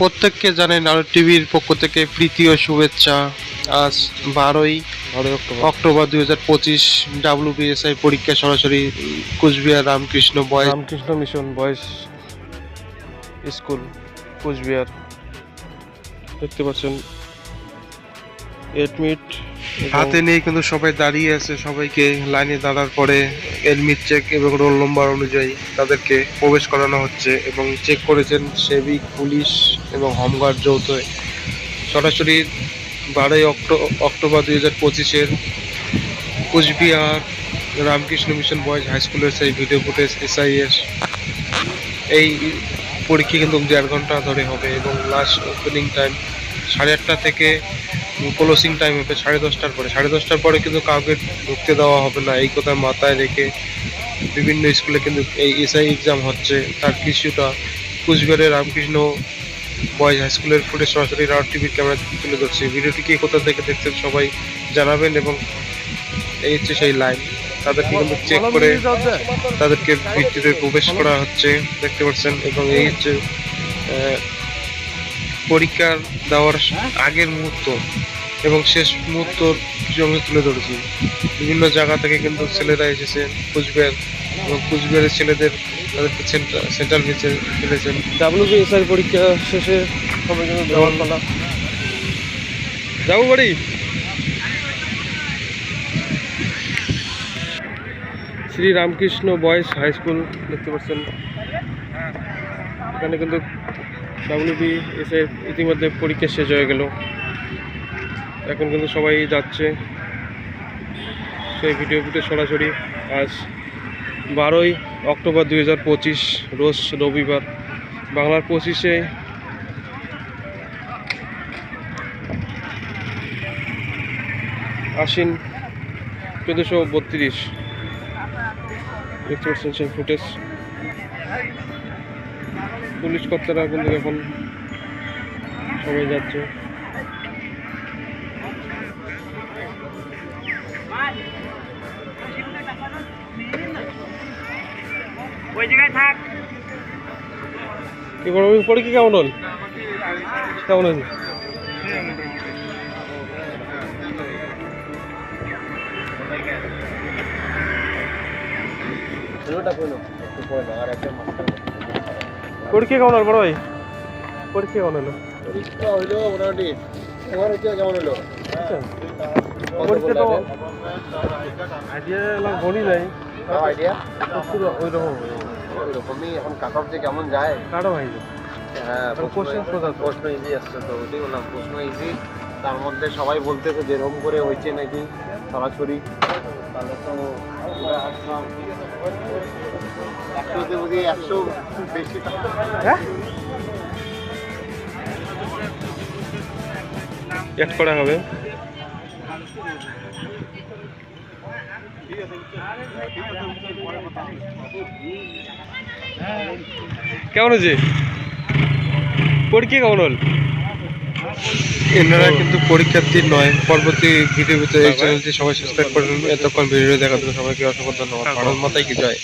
প্রত্যেককে জানেন আরও টিভির পক্ষ থেকে প্রীতি ও শুভেচ্ছা। আজ বারোই অক্টোবর। অক্টোবর দুই হাজার পঁচিশ ডাব্লিউবিএসআই পরীক্ষা সরাসরি Coochbehar Ramakrishna boy Ramakrishna mission boys school Coochbehar. দেখতে পাচ্ছেন এডমিট হাতে নিয়ে কিন্তু সবাই দাঁড়িয়ে আছে, সবাইকে লাইনে দাঁড়ার পরে এডমিট চেক এবং রোল নম্বর অনুযায়ী তাদেরকে প্রবেশ করানো হচ্ছে এবং চেক করেছেন সেবিক পুলিশ এবং হোমগার্ড যৌথ সরাসরি বারোই অক্টো, অক্টোবর দুই হাজার পঁচিশের Coochbehar Ramakrishna mission boys high স্কুলের সেই ভিডিও ফুটেজ এসআইএস এই পরীক্ষা কিন্তু দেড় ঘণ্টা ধরে হবে এবং লাস্ট ওপেনিং টাইম সাড়ে আটটা থেকে ক্লোজিং টাইম হবে সাড়ে দশটার পরে। সাড়ে দশটার পরে কিন্তু কাউকে ঢুকতে দেওয়া হবে না। এই কথা মাথায় রেখে বিভিন্ন স্কুলে কিন্তু এই এসআই এক্সাম হচ্ছে। তার কিছুটা কুচবিহারের রামকৃষ্ণ বয়েজ হাই স্কুলের ফুটে সরাসরি রাউট টিভির ক্যামেরা তুলে ধরছে। ভিডিওটি কে কোথা থেকে দেখছেন সবাই জানাবেন এবং এই হচ্ছে সেই লাইন তাদেরকে কিন্তু চেক করে তাদেরকে ভিত্তিতে প্রবেশ করা হচ্ছে, দেখতে পাচ্ছেন, এবং এই হচ্ছে পরীক্ষার দেওয়ার আগের মুহূর্ত এবং শেষ মুহূর্ত জমি তুলে ধরেছি। বিভিন্ন জায়গা থেকে কিন্তু ছেলেরা এসেছে কুচবিহার এবং কুচবিহারের ছেলেদের তাদেরকে সেন্ট্রাল বেঁচে ফেলেছেন ডাব্লিউবিএসআই পরীক্ষা শেষে সবাই কিন্তু দেওয়ার পালা। যাব বাড়ি। Shri Ramakrishna boys high school দেখতে পাচ্ছেন। এখানে কিন্তু ডাব্লিউবি এসে ইতিমধ্যে পরীক্ষা শেষ হয়ে গেল। এখন কিন্তু সবাই যাচ্ছে। সেই ভিডিও ফুটে সরাসরি আজ বারোই অক্টোবর দুই হাজার পঁচিশ, রোজ রবিবার। বাংলার পঁচিশে আশ্বিন চোদ্দোশো বত্রিশ। ফুটেজ। পুলিশ কর্তারা কিন্তু এখন সবাই যাচ্ছে। ওই জায়গায় থাক। কি বড় পরীক্ষা কেমন হল? কেমন হয়েছে? পরীক্ষা কেমন হল বড় ভাই? পরীক্ষা কেমন হলো? হইল মোটামুটি তোমার হচ্ছে কেমন হলো? পরীক্ষা তো আইডিয়া নাই। আইডিয়া ওই রকম ওইরকমই এখন কাট অফ যে কেমন যায়। কাটো হ্যাঁ। প্রশ্ন ইজি আসছে তো ওটাই বললাম প্রশ্ন ইজি তার মধ্যে সবাই বলতেছে যেরকম করে হয়েছে নাকি সরাসরি। তাহলে তো একশো হ্যাঁ? অ্যাড করা হবে। কেমন হয়েছে? পরীক্ষা কেমন হল? এনারা কিন্তু পরীক্ষার্থী নয় পরবর্তী ভিডিও ভিতরে এই চ্যানেলটি সবাই সাবস্ক্রাইব করবেন এতক্ষণ ভিডিও দেখার জন্য সবাইকে অসংখ্য ধন্যবাদ। ভারত মাতাই কি জয়?